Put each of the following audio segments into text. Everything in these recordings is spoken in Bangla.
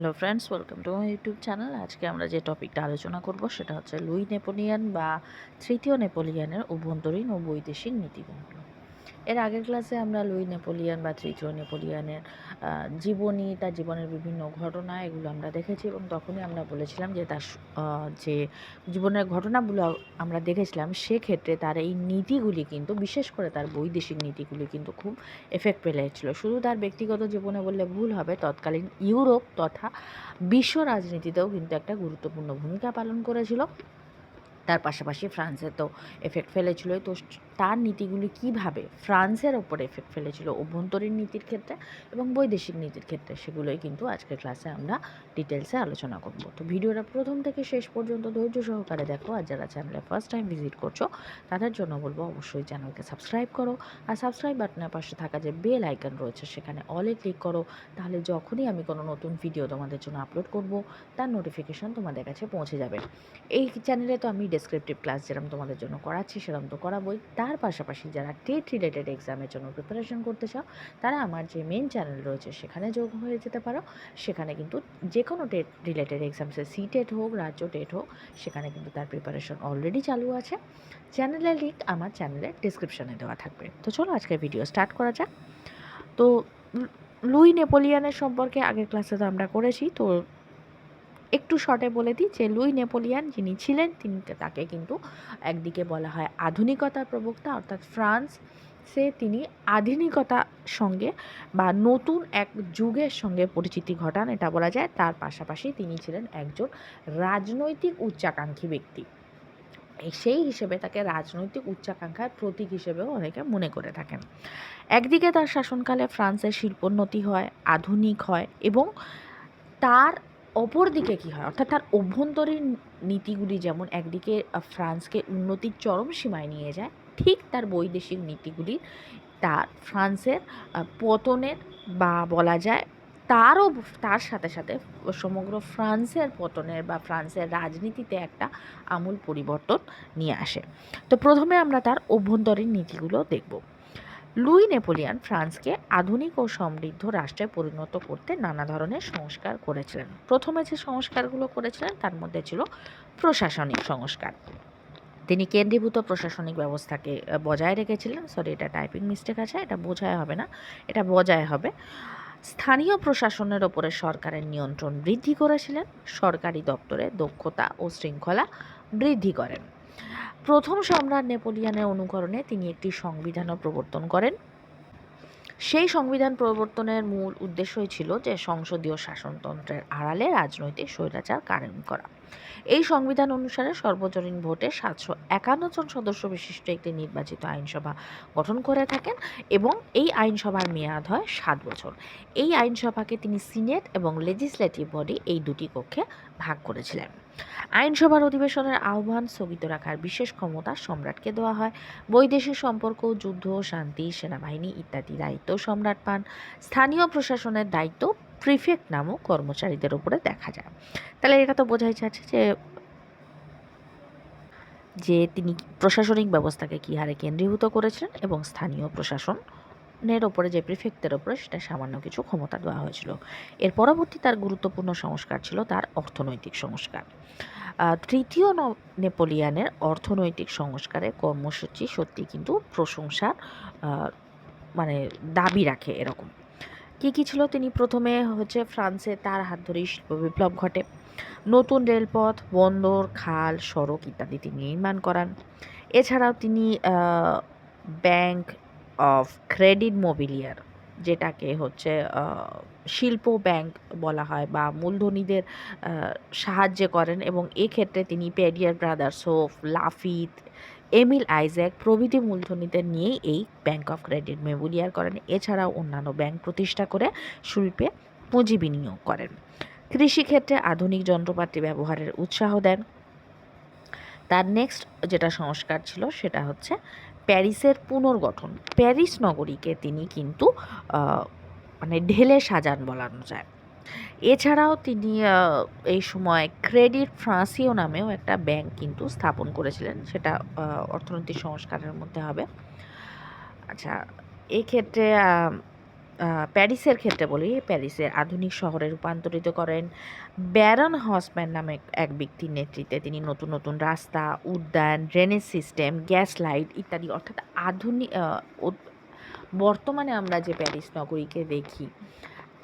Hello friends welcome to my YouTube channel আজকে আমরা যে টপিকটা আলোচনা করব সেটা হচ্ছে লুই নেপোলিয়ান বা তৃতীয় নেপোলিয়ানের অভ্যন্তরীণ ও বৈদেশিক নীতিগুলো এর আগের ক্লাসে আমরা লুই নেপোলিয়ান বা তৃতীয় নেপোলিয়ানের জীবনী, তার জীবনের বিভিন্ন ঘটনা এগুলো আমরা দেখেছি এবং তখনই আমরা বলেছিলাম যে তার যে জীবনের ঘটনাগুলো আমরা দেখেছিলাম সেক্ষেত্রে তার এই নীতিগুলি কিন্তু, বিশেষ করে তার বৈদেশিক নীতিগুলি কিন্তু খুব এফেক্ট ফেলেছিল শুধু তার ব্যক্তিগত জীবনে বললে ভুল হবে, তৎকালীন ইউরোপ তথা বিশ্ব রাজনীতিতেও কিন্তু একটা গুরুত্বপূর্ণ ভূমিকা পালন করেছিল। তার পাশাপাশি ফ্রান্সে তো এফেক্ট ফেলেছিলই। তো তার নীতিগুলি কীভাবে ফ্রান্সের ওপর এফেক্ট ফেলেছিল অভ্যন্তরীণ নীতির ক্ষেত্রে এবং বৈদেশিক নীতির ক্ষেত্রে, সেগুলোই কিন্তু আজকের ক্লাসে আমরা ডিটেলসে আলোচনা করব। তো ভিডিওটা প্রথম থেকে শেষ পর্যন্ত ধৈর্য সহকারে দেখো আর যারা চ্যানেলে ফার্স্ট টাইম ভিজিট করছ, তাদের জন্য বলব অবশ্যই চ্যানেলকে সাবস্ক্রাইব করো আর সাবস্ক্রাইব বাটনের পাশে থাকা যে বেল আইকন রয়েছে, সেখানে অলে ক্লিক করো। তাহলে যখনই আমি কোনো নতুন ভিডিও তোমাদের জন্য আপলোড করব, তার নোটিফিকেশন তোমাদের কাছে পৌঁছে যাবে। এই চ্যানেলে তো আমি ডেসক্রিপটিভ ক্লাস যেরকম তোমাদের জন্য করাচ্ছি সেরকম তো করাবোই। তার পাশাপাশি যারা টেট রিলেটেড এক্সামের জন্য প্রিপারেশন করতে চাও, তারা আমার যে মেন চ্যানেল রয়েছে সেখানে যোগ হয়ে যেতে পারো। সেখানে কিন্তু যে কোনো টেট রিলেটেড এক্সামসে সি টেট হোক, রাজ্য টেট হোক, সেখানে কিন্তু তার প্রিপারেশন অলরেডি চালু আছে। চ্যানেলের লিঙ্ক আমার চ্যানেলের ডিসক্রিপশনে দেওয়া থাকবে। তো চলো আজকে ভিডিও স্টার্ট করা যাক। তো লুই নেপোলিয়ানের সম্পর্কে আগের ক্লাসে তো আমরা করেছি। তো একটু শর্টে বলে দিই যে লুই নেপোলিয়ান যিনি ছিলেন, তিনি তাকে কিন্তু একদিকে বলা হয় আধুনিকতার প্রবক্তা, অর্থাৎ ফ্রান্স সে তিনি আধুনিকতার সঙ্গে বা নতুন এক যুগের সঙ্গে পরিচিতি ঘটান, এটা বলা যায়। তার পাশাপাশি তিনি ছিলেন একজন রাজনৈতিক উচ্চাকাঙ্ক্ষী ব্যক্তি। সেই হিসেবে তাকে রাজনৈতিক উচ্চাকাঙ্ক্ষার প্রতীক হিসেবেও অনেকে মনে করে থাকেন। একদিকে তার শাসনকালে ফ্রান্সের শিল্পোন্নতি হয়, আধুনিক হয় এবং তার অপর দিকে কী হয়? অর্থাৎ তার অভ্যন্তরীণ নীতিগুলি যেমন একদিকে ফ্রান্সকে উন্নতির চরম সীমায় নিয়ে যায়, ঠিক তার বৈদেশিক নীতিগুলি, তার ফ্রান্সের পতনের বা বলা যায় তারও তার সাথে সাথে সমগ্র ফ্রান্সের পতনের বা ফ্রান্সের রাজনীতিতে একটা আমূল পরিবর্তন নিয়ে আসে। তো প্রথমে আমরা তার অভ্যন্তরীণ নীতিগুলো দেখব। লুই নেপোলিয়ান ফ্রান্সকে আধুনিক ও সমৃদ্ধ রাষ্ট্রে পরিণত করতে নানা ধরনের সংস্কার করেছিলেন। প্রথমে যে সংস্কারগুলো করেছিলেন, তার মধ্যে ছিল প্রশাসনিক সংস্কার। তিনি কেন্দ্রীভূত প্রশাসনিক ব্যবস্থাকে বজায় রেখেছিলেন। সরি এটা টাইপিং মিস্টেক আছে, এটা বোঝায় হবে না, এটা বজায় হবে। স্থানীয় প্রশাসনের ওপরে সরকারের নিয়ন্ত্রণ বৃদ্ধি করেছিলেন। সরকারি দপ্তরে দক্ষতা ও শৃঙ্খলা বৃদ্ধি করেন। প্রথম সম্রাট নেপোলিয়ানের অনুকরণে তিনি একটি সংবিধানও প্রবর্তন করেন। সেই সংবিধান প্রবর্তনের মূল উদ্দেশ্যই ছিল যে সংসদীয় শাসনতন্ত্রের আড়ালে রাজনৈতিক স্বৈরাচার কায়েম করা। এই সংবিধান অনুসারে সর্বজনীন ভোটে সাতশো একান্ন জন সদস্য বিশিষ্ট একটি নির্বাচিত আইনসভা গঠন করে থাকেন এবং এই আইনসভার মেয়াদ হয় সাত বছর। এই আইনসভাকে তিনি সিনেট এবং লেজিসলেটিভ বডি এই দুটি কক্ষে ভাগ করেছিলেন। আইনসভার অধিবেশনের আহ্বান স্থগিত রাখার বিশেষ ক্ষমতা সম্রাটকে দেওয়া হয়। বৈদেশিক সম্পর্ক, যুদ্ধ, শান্তি, সেনাবাহিনী ইত্যাদি দায়িত্ব সম্রাট পান। স্থানীয় প্রশাসনের দায়িত্ব প্রিফেক্ট নামক কর্মচারীদের উপরে দেখা যায়। তাহলে এটা তো বোঝাই যাচ্ছে যে যে তিনি প্রশাসনিক ব্যবস্থাকে কী হারে কেন্দ্রীভূত করেছিলেন এবং স্থানীয় প্রশাসন প্রশাসনের ওপরে যে প্রিফেক্টের ওপরে সেটা সামান্য কিছু ক্ষমতা দেওয়া হয়েছিল। এর পরবর্তী তার গুরুত্বপূর্ণ সংস্কার ছিল তার অর্থনৈতিক সংস্কার। তৃতীয় নেপোলিয়ানের অর্থনৈতিক সংস্কারের কর্মসূচি সত্যি কিন্তু প্রশংসার মানে দাবি রাখে এরকম। কী কী ছিল? তিনি প্রথমে হচ্ছে ফ্রান্সে তার হাত ধরেই শিল্প বিপ্লব ঘটে। নতুন রেলপথ, বন্দর, খাল, সড়ক ইত্যাদি তিনি নির্মাণ করান। এছাড়াও তিনি ব্যাংক অফ ক্রেডিট মোবিলিয়ার যেটাকে হচ্ছে শিল্প ব্যাংক বলা হয় বা মূলধনীদের সাহায্য করেন এবং এক্ষেত্রে তিনি Pereire brothers Hope Laffitte Emile Isaac প্রভৃতি মূলধনীদের নিয়েই এই ব্যাংক অফ ক্রেডিট মেমোরিয়াল করেন। এছাড়াও অন্যান্য ব্যাংক প্রতিষ্ঠা করে শিল্পে পুঁজি বিনিয়োগ করেন। কৃষিক্ষেত্রে আধুনিক যন্ত্রপাতি ব্যবহারের উৎসাহ দেন। তার নেক্সট যেটা সংস্কার ছিল সেটা হচ্ছে প্যারিসের পুনর্গঠন। প্যারিস নগরীকে তিনি কিন্তু মানে ঢেলে সাজান বলানো যায়। এছাড়াও তিনি এই সময় ক্রেডিট ফ্রান্সিও নামেও একটা ব্যাংক কিন্তু স্থাপন করেছিলেন, সেটা অর্থনৈতিক সংস্কারের মধ্যে হবে। আচ্ছা এক্ষেত্রে প্যারিসের ক্ষেত্রে বলি, প্যারিসের আধুনিক শহরে রূপান্তরিত করেন ব্যারন হসম্যান নামে এক ব্যক্তির নেতৃত্বে। তিনি নতুন নতুন রাস্তা, উদ্যান ড্রেনেজ সিস্টেম গ্যাস লাইট ইত্যাদি, অর্থাৎ আধুনিক বর্তমানে আমরা যে প্যারিস নগরীকে দেখি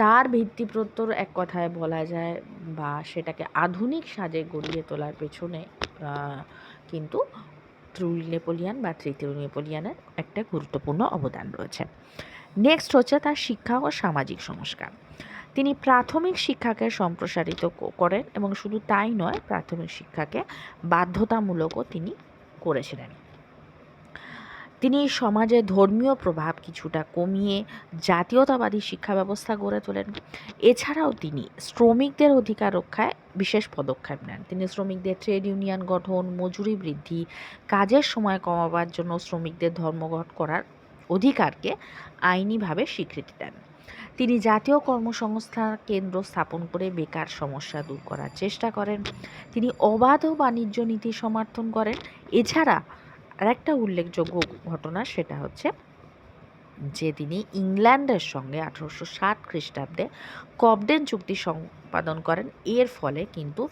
তার ভিত্তিপ্রস্তর এক কথায় বলা যায় বা সেটাকে আধুনিক সাজে গড়িয়ে তোলার পেছনে কিন্তু ট্রুলি নেপোলিয়ান বা তৃতীয় নেপোলিয়ানের একটা গুরুত্বপূর্ণ অবদান রয়েছে। নেক্সট হচ্ছে তার শিক্ষা ও সামাজিক সংস্কার। তিনি প্রাথমিক শিক্ষাকে সম্প্রসারিত করেন এবং শুধু তাই নয়, প্রাথমিক শিক্ষাকে বাধ্যতামূলকও তিনি করেছিলেন। তিনি সমাজে ধর্মীয় প্রভাব কিছুটা কমিয়ে জাতীয়তাবাদী শিক্ষা ব্যবস্থা গড়ে তোলেন। এছাড়াও তিনি শ্রমিকদের অধিকার রক্ষায় বিশেষ পদক্ষেপ নেন। তিনি শ্রমিকদের ট্রেড ইউনিয়ন গঠন, মজুরি বৃদ্ধি, কাজের সময় কমাবার জন্য শ্রমিকদের ধর্মঘট করার অধিকারকে আইনিভাবে স্বীকৃতি দেন। তিনি জাতীয় কর্মসংস্থান কেন্দ্র স্থাপন করে বেকার সমস্যা দূর করার চেষ্টা করেন। তিনি অবাধ বাণিজ্য নীতি সমর্থন করেন। এছাড়া আরেকটা উল্লেখযোগ্য ঘটনা সেটা হচ্ছে যে তিনি ইংল্যান্ডের সঙ্গে আঠারোশো ষাট খ্রিস্টাব্দে কবডেন চুক্তি সম্পাদন করেন, এর ফলে কিন্তু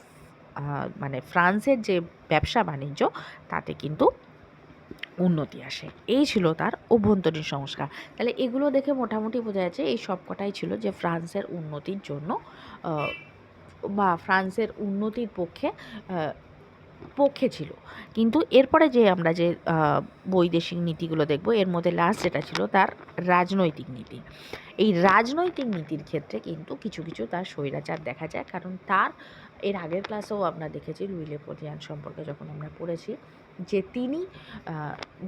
মানে ফ্রান্সের যে ব্যবসা বাণিজ্য, তাতে কিন্তু উন্নতি আসে। এই ছিল তার অভ্যন্তরীণ সংস্কার। তাহলে এগুলো দেখে মোটামুটি বোঝা যাচ্ছে এই সবকটাই ছিল যে ফ্রান্সের উন্নতির জন্য বা ফ্রান্সের উন্নতির পক্ষে পক্ষে ছিল। কিন্তু এরপরে যে আমরা যে বৈদেশিক নীতিগুলো দেখব, এর মধ্যে লাস্ট যেটা ছিল তার রাজনৈতিক নীতি। এই রাজনৈতিক নীতির ক্ষেত্রে কিন্তু কিছু কিছু তার স্বৈরাচার দেখা যায়। কারণ তার, এর আগের ক্লাসেও আমরা দেখেছি লুইলে পটিয়ান সম্পর্কে যখন আমরা পড়েছি, যে তিনি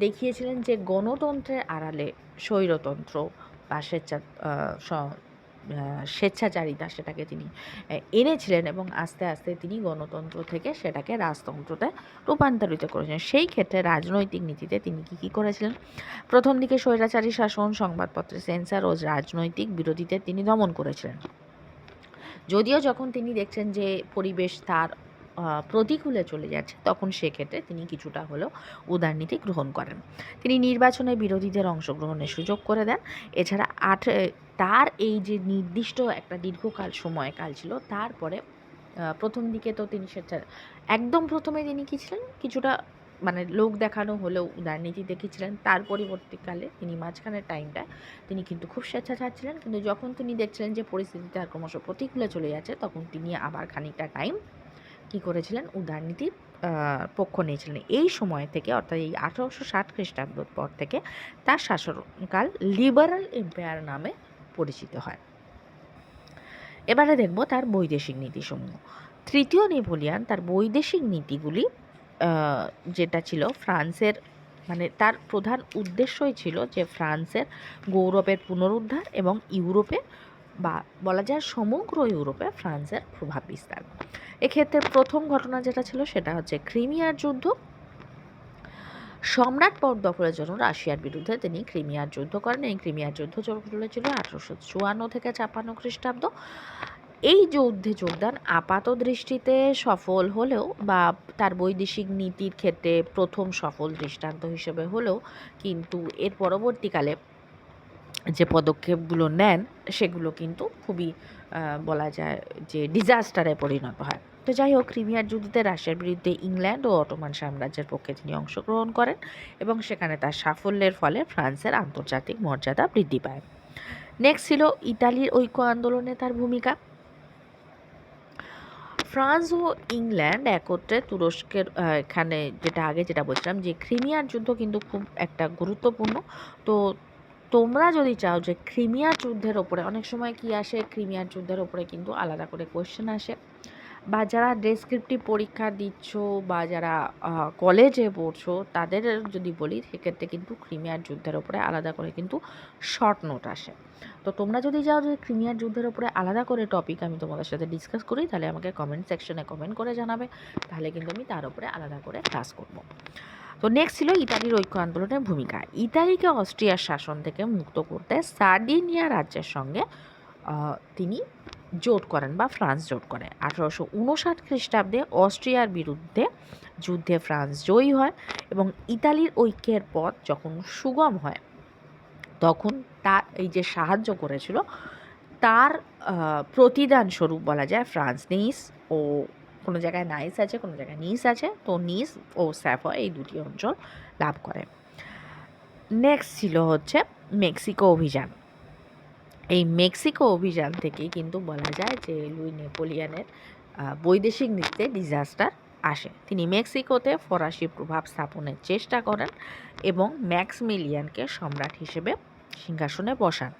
দেখিয়েছিলেন যে গণতন্ত্রের আড়ালে স্বৈরতন্ত্র বা স্বেচ্ছা স্বেচ্ছাচারিতা সেটাকে তিনি এনেছিলেন এবং আস্তে আস্তে তিনি গণতন্ত্র থেকে সেটাকে রাজতন্ত্রতে রূপান্তরিত করেছেন সেই ক্ষেত্রে রাজনৈতিক নীতিতে তিনি কী কী করেছিলেন? প্রথম দিকে স্বৈরাচারী শাসন সংবাদপত্রে সেন্সার ও রাজনৈতিক বিরোধীতে তিনি দমন করেছিলেন। যদিও যখন তিনি দেখছেন যে পরিবেশ তার প্রতিকূলে চলে যাচ্ছে, তখন সেক্ষেত্রে তিনি কিছুটা হলেও উদারনীতি গ্রহণ করেন। তিনি নির্বাচনে বিরোধীদের অংশগ্রহণের সুযোগ করে দেন। এছাড়া আট তার এই যে নির্দিষ্ট একটা দীর্ঘকাল সময়কাল ছিল, তারপরে প্রথম দিকে তো তিনি সেটা, একদম প্রথমে তিনি কী ছিলেন? কিছুটা মানে লোক দেখানো হলেও উদারনীতি দেখিয়েছিলেন তার পরবর্তীকালে তিনি মাঝখানের টাইমটা তিনি কিন্তু খুব স্বেচ্ছাচার ছিলেন। কিন্তু যখন তিনি দেখছিলেন যে পরিস্থিতি তার ক্রমশ প্রতিকূলে চলে যাচ্ছে, তখন তিনি আবার খানিকটা টাইম কী করেছিলেন? উদারনীতির পক্ষ নিয়েছিলেন। এই সময় থেকে, অর্থাৎ এই আঠারোশো ষাট খ্রিস্টাব্দর পর থেকে, তার শাসনকাল লিবারাল এম্পায়ার নামে পরিচিত হয়। এবারে দেখব তার বৈদেশিক নীতিসমূহ। তৃতীয় নেপোলিয়ান তার বৈদেশিক নীতিগুলি যেটা ছিল ফ্রান্সের মানে তার প্রধান উদ্দেশ্যই ছিল যে ফ্রান্সের গৌরবের পুনরুদ্ধার এবং ইউরোপে বা বলা যায় সমগ্র ইউরোপে ফ্রান্সের প্রভাব বিস্তার। এক্ষেত্রে প্রথম ঘটনা যেটা ছিল সেটা হচ্ছে ক্রিমিয়ার যুদ্ধ। সম্রাট পদ দখলের জন্য রাশিয়ার বিরুদ্ধে তিনি ক্রিমিয়ার যুদ্ধ করেন। এই ক্রিমিয়ার যুদ্ধ চলেছিল আঠারোশো চুয়ান্ন থেকে ছাপ্পান্ন খ্রিস্টাব্দ। এই যুদ্ধে যোগদান আপাত দৃষ্টিতে সফল হলেও বা তার বৈদেশিক নীতির ক্ষেত্রে প্রথম সফল দৃষ্টান্ত হিসেবে হলেও কিন্তু এর পরবর্তীকালে যে পদক্ষেপগুলো নেন, সেগুলো কিন্তু খুবই বলা যায় যে ডিজাস্টারে পরিণত হয়। তো যাই হোক, ক্রিমিয়ার যুদ্ধে রাশিয়ার বিরুদ্ধে ইংল্যান্ড ও অটোমান সাম্রাজ্যের পক্ষে তিনি অংশগ্রহণ করেন এবং সেখানে তার সাফল্যের ফলে ফ্রান্সের আন্তর্জাতিক মর্যাদা বৃদ্ধি পায়। নেক্সট ছিল ইতালির ঐক্য আন্দোলনে তার ভূমিকা। ফ্রান্স ও ইংল্যান্ড একত্রে তুরস্কের এখানে যেটা আগে যেটা বলছিলাম যে ক্রিমিয়ার যুদ্ধ কিন্তু খুব একটা গুরুত্বপূর্ণ। তো তোমরা যদি চাও যে ক্রিমিয়ার যুদ্ধের ওপরে, অনেক সময় কি আসে, ক্রিমিয়ার যুদ্ধের ওপরে কিন্তু আলাদা করে কোয়েশ্চেন আসে। বা যারা ডেসক্রিপটিভ পরীক্ষা দিচ্ছ বা যারা কলেজে পড়ছো, তাদের যদি বলি, সেক্ষেত্রে কিন্তু ক্রিমিয়ার যুদ্ধের ওপরে আলাদা করে কিন্তু শর্ট নোট আসে। তো তোমরা যদি চাও যে ক্রিমিয়ার যুদ্ধের ওপরে আলাদা করে টপিক আমি তোমাদের সাথে ডিসকাস করি, তাহলে আমাকে কমেন্ট সেকশনে কমেন্ট করে জানাবে। তাহলে কিন্তু আমি তার উপরে আলাদা করে ক্লাস করব। তো নেক্সট ছিল ইতালির ঐক্য আন্দোলনের ভূমিকা। ইতালিকে অস্ট্রিয়ার শাসন থেকে মুক্ত করতে সার্ডিনিয়া রাজ্যের সঙ্গে তিনি জোট করেন বা ফ্রান্স জোট করে। আঠারোশো উনষাট খ্রিস্টাব্দে অস্ট্রিয়ার বিরুদ্ধে যুদ্ধে ফ্রান্স জয়ী হয় এবং ইতালির ঐক্যের পথ যখন সুগম হয় তখন তার এই যে সাহায্য করেছিল তার আহ, প্রতিদান স্বরূপ বলা যায় ফ্রান্স নিস ও কোনো জায়গায় নাইস আছে, কোনো জায়গায় নিস আছে, তো নিস ও স্যাফয় এই দুটি অঞ্চল লাভ করে। নেক্সট ছিল হচ্ছে মেক্সিকো অভিযান। এই মেক্সিকো অভিযান থেকেই কিন্তু বলা যায় যে লুই নেপোলিয়ানের বৈদেশিক নীতিতে ডিজাস্টার আসে। তিনি মেক্সিকোতে ফরাসি প্রভাব স্থাপনের চেষ্টা করেন এবং ম্যাক্সমিলিয়ানকে সম্রাট হিসেবে সিংহাসনে বসান।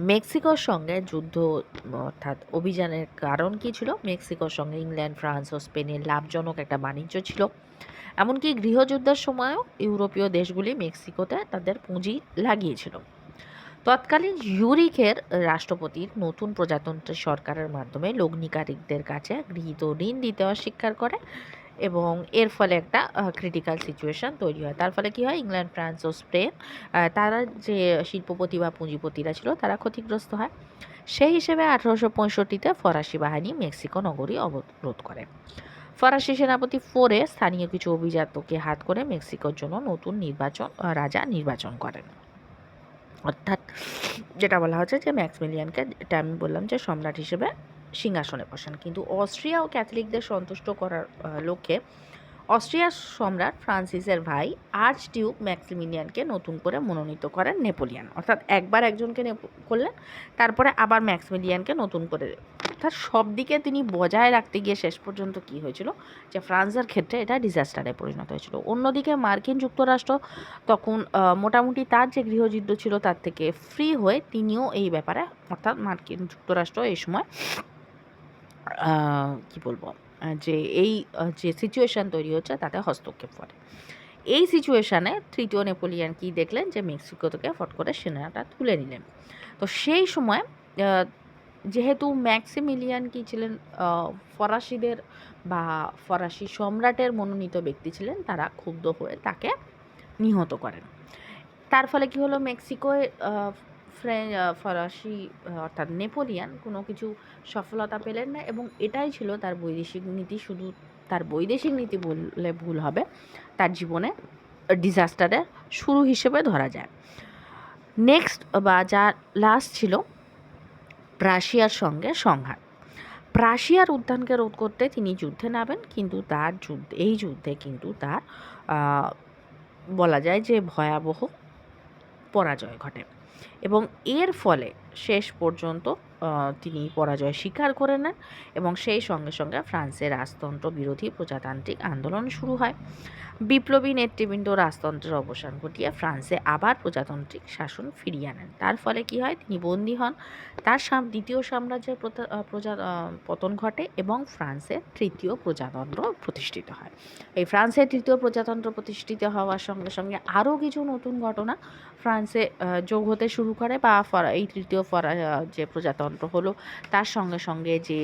মেক্সিকোর সঙ্গে যুদ্ধ, অর্থাৎ অভিযানের কারণ কী ছিল? মেক্সিকোর সঙ্গে ইংল্যান্ড, ফ্রান্স ও স্পেনের লাভজনক একটা বাণিজ্য ছিল। এমনকি গৃহযুদ্ধের সময়ও ইউরোপীয় দেশগুলি মেক্সিকোতে তাদের পুঁজি লাগিয়েছিল। তৎকালীন ইউরিকের রাষ্ট্রপতির নতুন প্রজাতন্ত্রের সরকারের মাধ্যমে লগ্নিকারীদের কাছে গৃহীত ঋণ দিতে অস্বীকার করে। এবং এর ফলে একটা ক্রিটিক্যাল সিচুয়েশন তৈরি হয়। তার ফলে কী হয়? ইংল্যান্ড ফ্রান্স ও স্পেন তারা যে শিল্পপতি বা পুঁজিপতিরা ছিল, তারা ক্ষতিগ্রস্ত হয়। সেই হিসেবে আঠারোশো পঁয়ষট্টিতে ফরাসি বাহিনী মেক্সিকো নগরী অবরোধ করে। ফরাসি সেনাপতি ফোরে স্থানীয় কিছু অভিজাতকে হাত করে মেক্সিকোর জন্য নতুন নির্বাচন রাজা নির্বাচন করেন। অর্থাৎ যেটা বলা হচ্ছে যে ম্যাক্সমিলিয়ানকে এটা আমি বললাম যে সম্রাট হিসেবে সিংহাসনে বসান। কিন্তু অস্ট্রিয়া ও ক্যাথলিকদের সন্তুষ্ট করার লক্ষ্যে অস্ট্রিয়ার সম্রাট ফ্রান্সিসের ভাই আর্চ ডিউক ম্যাক্সিমিলিয়ানকে নতুন করে মনোনীত করেন নেপোলিয়ান। অর্থাৎ একবার একজনকে করলেন, তারপরে আবার ম্যাক্সিমিলিয়ানকে নতুন করে। অর্থাৎ সব দিকে তিনি বজায় রাখতে গিয়ে শেষ পর্যন্ত কী হয়েছিল? যে ফ্রান্সের ক্ষেত্রে এটা ডিজাস্টারে পরিণত হয়েছিল। অন্যদিকে মার্কিন যুক্তরাষ্ট্র তখন মোটামুটি তার যে গৃহযুদ্ধ ছিল তার থেকে ফ্রি হয়ে তিনিও এই ব্যাপারে, অর্থাৎ মার্কিন যুক্তরাষ্ট্র এই সময় কি বলব? যে এই যে সিচুয়েশন তৈরি হচ্ছে তাতে হস্তক্ষেপ করে। এই সিচুয়েশানে তৃতীয় নেপোলিয়ান কি দেখলেন? যে মেক্সিকো থেকে ফট করে সেনাটা তুলে নিলেন। তো সেই সময় যেহেতু ম্যাক্সিমিলিয়ান কি ছিলেন? ফরাসিদের বা ফরাসি সম্রাটের মনোনীত ব্যক্তি ছিলেন, তারা ক্ষুব্ধ হয়ে তাকে নিহত করেন। তার ফলে কি হলো? মেক্সিকোয় আহ, ফ্রে- ফরাসি অর্থাৎ নেপোলিয়ান কোনো কিছু সফলতা পেলেন না এবং এটাই ছিল তার বৈদেশিক নীতি। শুধু তার বৈদেশিক নীতি বললে ভুল হবে তার জীবনে ডিজাস্টারের শুরু হিসেবে ধরা যায়। নেক্সট বা যা লাস্ট ছিল প্রাশিয়ার সঙ্গে সংঘাত। প্রাশিয়ার উদ্যানকে রোধ করতে তিনি যুদ্ধে নামেন কিন্তু তার যুদ্ধ এই যুদ্ধে কিন্তু তার বলা যায় যে ভয়াবহ পরাজয় ঘটে। এবং এর ফলে শেষ পর্যন্ত তিনি পরাজয় স্বীকার করে নেন এবং সেই সঙ্গে সঙ্গে ফ্রান্সের রাজতন্ত্র বিরোধী প্রজাতান্ত্রিক আন্দোলন শুরু হয়। বিপ্লবী নেতৃবৃন্দ রাজতন্ত্রের অবসান ঘটিয়ে ফ্রান্সে আবার প্রজাতান্ত্রিক শাসন ফিরিয়ে আনেন। তার ফলে কি হয়? তিনি বন্দী হন। তার সাম, দ্বিতীয় সাম্রাজ্যের প্রজা পতন ঘটে এবং ফ্রান্সের তৃতীয় প্রজাতন্ত্র প্রতিষ্ঠিত হয়। এই ফ্রান্সের তৃতীয় প্রজাতন্ত্র প্রতিষ্ঠিত হওয়ার সঙ্গে সঙ্গে আরও কিছু নতুন ঘটনা ফ্রান্সে যোগ হতে শুরু করে বা এই তৃতীয় ফরা যে প্রজাতন্ত্র হলো, তার সঙ্গে সঙ্গে যে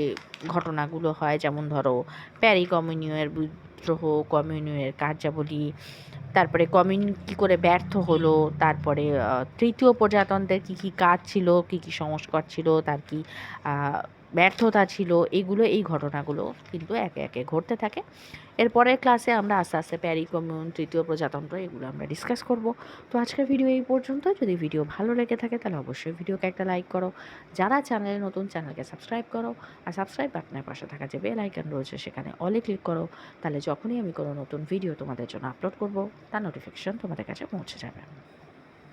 ঘটনাগুলো হয়, যেমন ধরো প্যারি কমিউনিয়ের বিদ্রোহ কমিউনিয়ের কার্যাবলী, তারপরে কমিউন কী করে ব্যর্থ হলো, তারপরে তৃতীয় প্রজাতন্ত্রের কী কী কাজ ছিল, কী কী সংস্কার ছিল, তার কি ব্যর্থতা ছিল, এগুলো, এই ঘটনাগুলো কিন্তু একে একে ঘটতে থাকে। এরপরের ক্লাসে আমরা আস্তে আস্তে প্যারি, কমিউন, তৃতীয় প্রজাতন্ত্র এগুলো আমরা ডিসকাস করব। তো আজকের ভিডিও এই পর্যন্ত। যদি ভিডিও ভালো লেগে থাকে তাহলে অবশ্যই ভিডিওকে একটা লাইক করো। যারা চ্যানেলে নতুন চ্যানেলকে সাবস্ক্রাইব করো। আর সাবস্ক্রাইব বাটনের পাশে থাকা যে বেল আইকন রয়েছে সেখানে অলে ক্লিক করো। তাহলে যখনই আমি কোনো নতুন ভিডিও তোমাদের জন্য আপলোড করব, তার নোটিফিকেশন তোমাদের কাছে পৌঁছে যাবে।